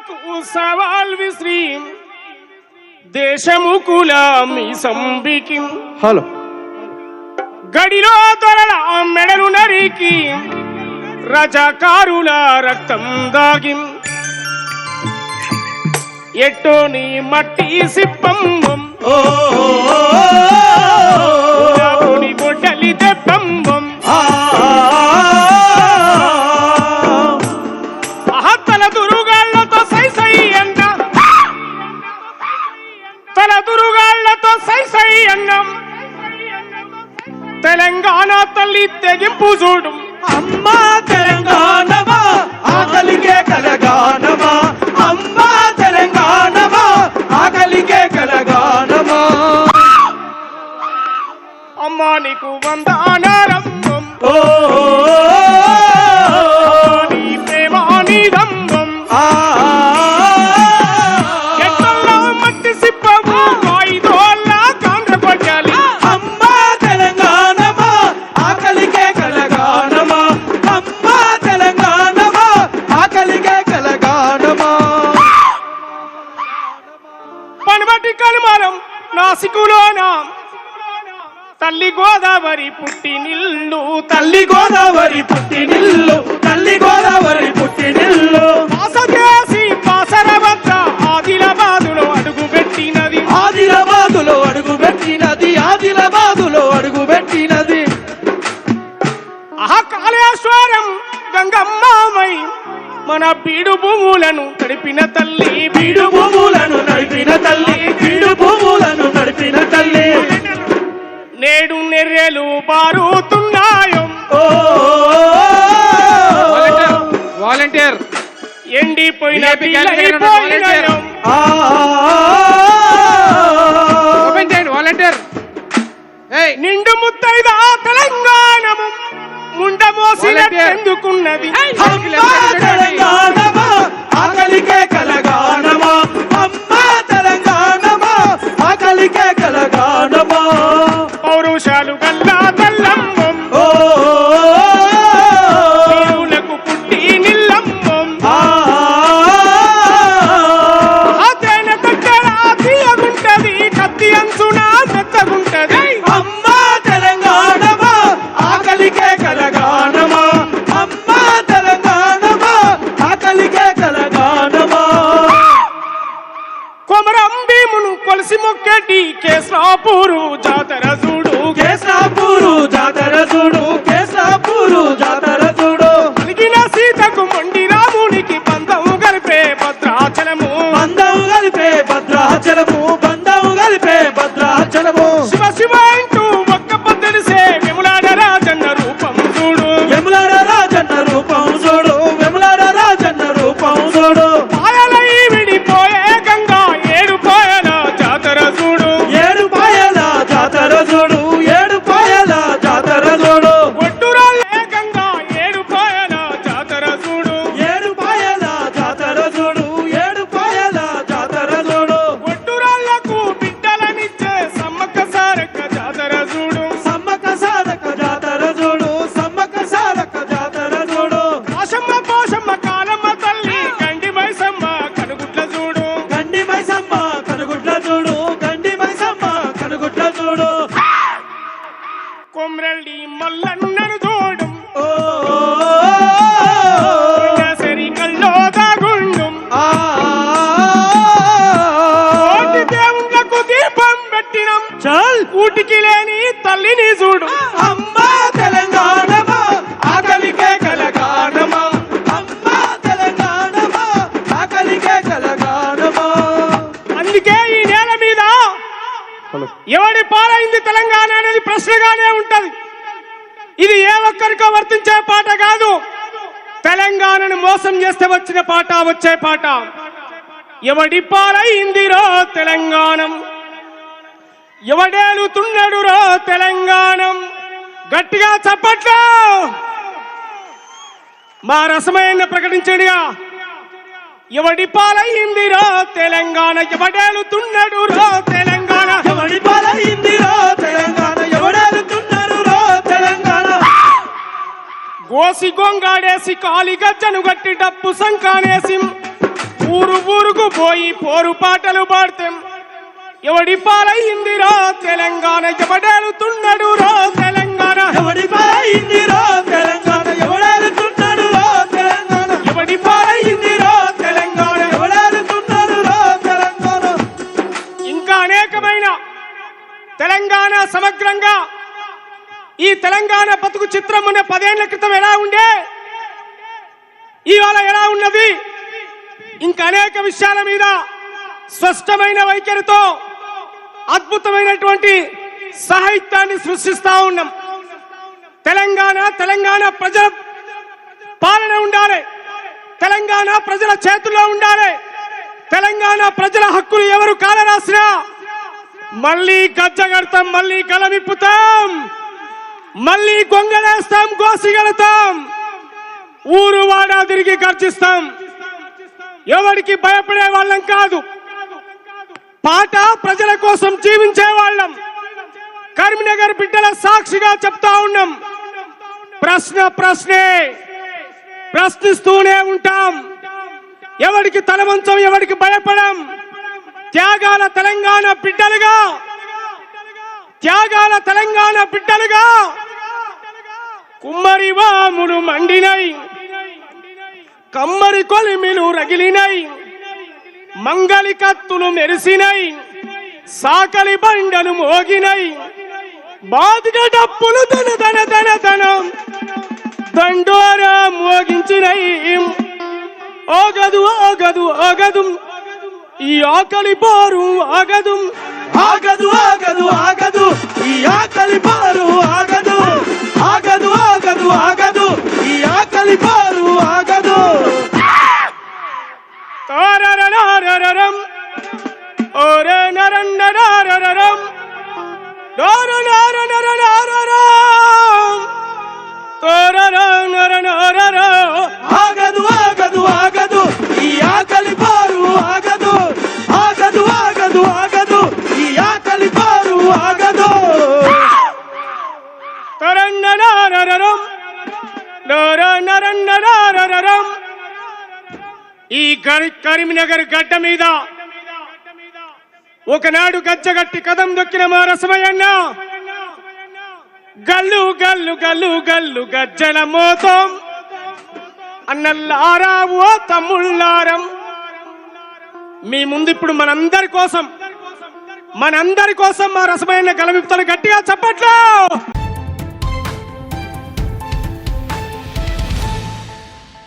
నాకు సవాల్ విశ్రీ దేశము కులామి సంబికి హలో గడిలో దొరల మెడలు నరికి రజకారుల రక్తం దాగి ఎట్టో నీ మట్టి సిప్పంబం ఓ నాసికులోన? తల్లి గోదావరి పుట్టి నిల్లు తల్లి గోదావరి పుట్టి నిల్లు తల్లి గోదావరి పుట్టి నిల్లు. పాసదేసి పాసర వద్ద ఆదిలాబాదులో అడుగు పెట్టినది. ఆదిలాబాదులో అడుగు పెట్టినది ఆదిలాబాదులో అడుగు పెట్టినది. ఆహా కాళేశ్వరం గంగమ్మామై మన బీడు భూములను తడిపిన తల్లి. బీడు భూములను నడిపిన తల్లి. నడిపిన తల్లి నేడు నెర్రెలు బారుతున్నాయో. ఓ వాలంటీర్ ఎండిపోయిన ఓపెన్ చేయండి వాలంటీర్. నిండు ముత్తైద తెలంగాణము. ముండ మోసినెందుకున్నది అమ్మా కేశ్రాపూరు జాతర చూడు తల్లిని చూడు. అమ్మా తెలంగాణమా ఆకలికే కలగానమా. అమ్మా తెలంగాణమా ఆకలికే కలగానమా. అందుకే ఈ నేల మీద ఎవడి పాలైంది తెలంగాణ అనేది ప్రశ్నగానే ఉంటది. ఇది ఏ ఒక్కరికో వర్తించే పాట కాదు. తెలంగాణను మోసం చేస్తే వచ్చిన పాట వచ్చే పాట. ఎవడి పాలైందిరో తెలంగాణం. ఎవడేలుతున్నాడు రో తెలంగాణం. గట్టిగా చప్పట్లో. మా రసమైన ప్రకటించడిగా. ఎవడి పాలైందిరో తెలంగాణ. ఎవడేలుతున్నాడు రో తెలంగాణ. ఎవడి పాలైందిరో తెలంగాణ. ఎవడేలుతున్నారు రో తెలంగాణ. గోసి గొంగాడేసి కాలి గజ్జను గట్టి డప్పు సంకానేసి ఊరు ఊరుకు పోయి పోరు పాటలు పాడతాం. ఎవడి పాలయ్యిందిరా తెలంగాణ ఎవడేలుతున్నాడు రా తెలంగాణ? ఎవడి పాలైందిరో తెలంగాణ ఎవడేలుతున్నాడు రో తెలంగాణ? ఎవడి పాలయ్యిందిరా తెలంగాణ ఎవడేలుతున్నాడు రో తెలంగాణ? ఇంకా అనేకమైన తెలంగాణ సమగ్రంగా ఈ తెలంగాణ బతుకు చిత్రం అనే పదేళ్ళ క్రితం ఎలా ఉండే? ఇవాళ ఎలా ఉన్నది? ఇంకా అనేక విషయాల మీద స్పష్టమైన వైఖరితో అద్భుతమైనటువంటి సాహిత్యాన్ని సృష్టిస్తా ఉన్నాం. తెలంగాణ తెలంగాణ ప్రజల పాలన ఉండాలి. తెలంగాణ ప్రజల చేతుల్లో ఉండాలి. తెలంగాణ ప్రజల హక్కులు ఎవరు కాలరాసినా మళ్ళీ గజ్జగడతాం మళ్ళీ కలమిప్పుతాం మళ్ళీ గొంగళేస్తాం గోసిగలుతాం. ఊరు వాడా తిరిగి గర్జిస్తాం. ఎవరికి భయపడే వాళ్ళం కాదు. పాట ప్రజల కోసం జీవించే వాళ్ళం. కరీంనగర్ బిడ్డల సాక్షిగా చెప్తా ఉన్నాం. ప్రశ్న ప్రశ్నే. ప్రశ్నిస్తూనే ఉంటాం. ఎవరికి తలవంచం ఎవరికి భయపడం? త్యాగాల తెలంగాణ బిడ్డలుగా. త్యాగాల తెలంగాణ బిడ్డలుగా. కుమ్మరి వాములు మండినై. కమ్మరి కొలిమిలు రగిలినై. మంగళి కత్తులు మెరిసినై సాకలి బండలు మోగినై బాదుగ డప్పులు తన దన తన తన దండోరా మోగించినై. ఓగదు ఓగదు ఓగదు ఈ ఆకలి పోరు ఆగదు ఆగదు ఆగదు ఆగదు ఈ ఆకలి పారు ఆగదు ఆగదు ఆగదు ఆగదు ఈ ఆకలి పారు ఆగదు తారరరారరరం. ఓరే నరన్నరారరరం. నారనారనరనారరం. తారరనరనారరం. ఆగదు ఆగదు ఆగదు ఈ ఆకలి పారు ఆగదు ఆగదు ఆగదు ఆగదు ఈ ఆకలి పారు ఆగదు తరన్ననారరరం. నారనరన్ననారరరం. ఈ కరి కరీంనగర్ గడ్డ మీద ఒకనాడు గజ్జగట్టి కదం దొక్కిన మా రసమయ్యన్న గల్లు గల్లు గల్లు గల్లు గజ్జల మోతం. అన్నల్లారా ఓ తమ్ముళ్ళారం. మీ ముందు ఇప్పుడు మనందరి కోసం మనందరి కోసం మా రసమైన గలవిప్తలు గట్టిగా చెప్పట్లో.